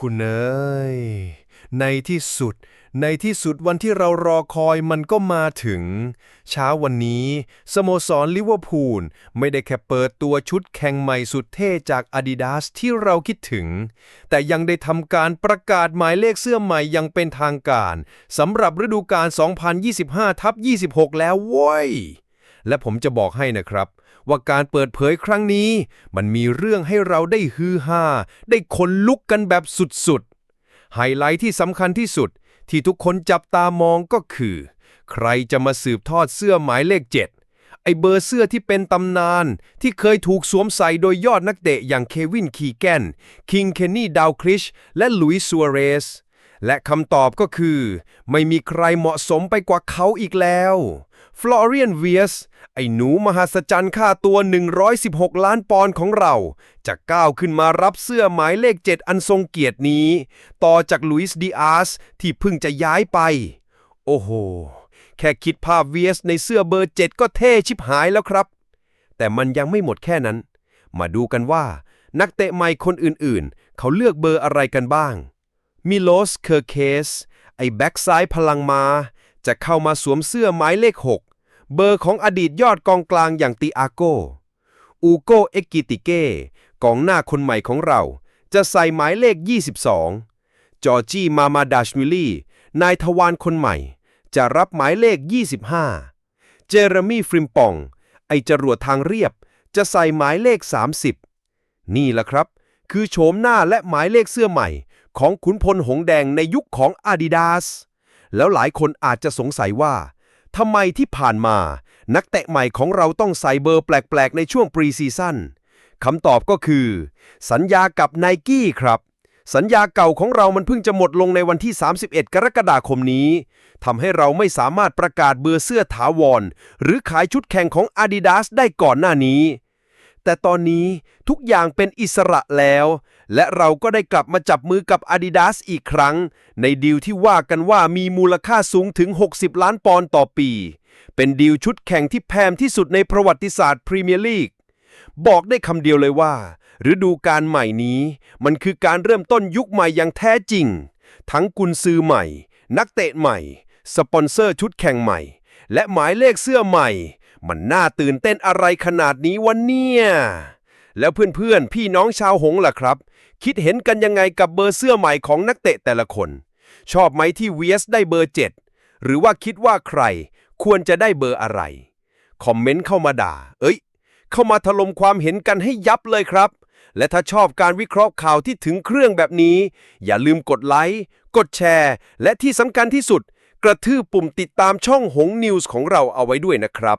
คุณเอ้ย ในที่สุด ในที่สุดวันที่เรารอคอยมันก็มาถึง เช้าวันนี้ สโมสรลิเวอร์พูลไม่ได้แค่เปิดตัวชุดแข่งใหม่สุดเท่จาก Adidas ที่เราคิดถึง แต่ยังได้ทำการประกาศหมายเลขเสื้อใหม่ยังเป็นทางการสำหรับฤดูกาล 2025ทับ26 แล้วโว้ย และผมจะบอกให้นะครับ ว่าการเปิดเผยครั้งนี้ มันมีเรื่องให้เราได้ฮือฮาได้ขนลุกกันแบบสุดๆ ไฮไลท์ที่สำคัญที่สุด ที่ทุกคนจับตามองก็คือ ใครจะมาสืบทอดเสื้อหมายเลข 7 ไอเบอร์เสื้อที่เป็นตำนาน ที่เคยถูกสวมใส่โดยยอดนักเตะอย่างเควินคีแกนคิงเคนนี่ดาวคริชและลุยซัวเรส และคำตอบก็คือ ไม่มีใครเหมาะสมไปกว่าเขาอีกแล้วฟลอเรียนเวียสไอ้หนูมหัศจรรย์ค่าตัว 116 ล้านปอนด์ของเรา จะก้าวขึ้นมารับเสื้อหมายเลข 7 อันทรงเกียรตินี้ ต่อจากลุยส์ดิอาสที่เพิ่งจะย้ายไป โอ้โห แค่คิดภาพเวียสในเสื้อเบอร์ 7 ก็เท่ชิบหายแล้วครับ แต่มันยังไม่หมดแค่นั้น มาดูกันว่า นักเตะใหม่คนอื่นๆ เขาเลือกเบอร์อะไรกันบ้าง มิโลส เคอร์เคส ไอ้แบ็กซ้ายพลังมา จะเข้ามาสวมเสื้อหมายเลข 6 เบอร์ของอดีตยอดกองกลางอย่างติอาโก อูโกเอกิติเก้ กองหน้าคนใหม่ของเรา จะใส่หมายเลข 22 จอร์จี้มามาดาชวิลลี่นายทวารคนใหม่ จะรับหมายเลข 25 เจเรมี่ฟริมปอง ไอจรวดทางเรียบ จะใส่หมายเลข 30 นี่แหละครับ คือโฉมหน้าและหมายเลขเสื้อใหม่ ของขุนพลหงแดงในยุคของ Adidas แล้วหลายคนอาจจะสงสัยว่าทำไมที่ผ่านมา นักเตะใหม่ของเราต้องใส่เบอร์แปลกๆ ในช่วงปรีซีซั่นคำตอบก็คือ สัญญากับไนกี้ครับ สัญญาเก่าของเรามันเพิ่งจะหมดลงในวันที่ 31 กรกฎาคมนี้ทำให้เราไม่สามารถประกาศเบอร์เสื้อถาวร หรือขายชุดแข่งของ Adidas ได้ก่อนหน้านี้ แต่ตอนนี้ทุกอย่างเป็นอิสระแล้ว และเราก็ได้กลับมาจับมือกับ Adidas อีกครั้ง ในดีลที่ว่ากันว่ามีมูลค่าสูงถึง 60 ล้านปอนด์ต่อปี เป็นดีลชุดแข่งที่แพงที่สุดในประวัติศาสตร์พรีเมียร์ลีก บอกได้คำเดียวเลยว่า ฤดูกาลใหม่นี้ มันคือการเริ่มต้นยุคใหม่อย่างแท้จริง ทั้งกุนซือใหม่ นักเตะใหม่ สปอนเซอร์ชุดแข่งใหม่ และหมายเลขเสื้อใหม่ มันน่าตื่นเต้นอะไรขนาดนี้วะเนี่ย แล้วเพื่อนๆ พี่น้องชาวหงล่ะครับ คิดเห็นกันยังไงกับเบอร์เสื้อใหม่ของนักเตะแต่ละคน ชอบไหมที่ VS ได้เบอร์ 7 หรือว่าคิดว่าใคร ควรจะได้เบอร์อะไร คอมเมนต์เข้ามาด่า เอ้ย เข้ามาถล่มความเห็นกันให้ยับเลยครับ และถ้าชอบการวิเคราะห์ข่าวที่ถึงเครื่องแบบนี้ อย่าลืมกดไลค์กดแชร์ และที่สำคัญที่สุด กระทืบปุ่มติดตามช่องหงนิวส์ของเราเอาไว้ด้วยนะครับ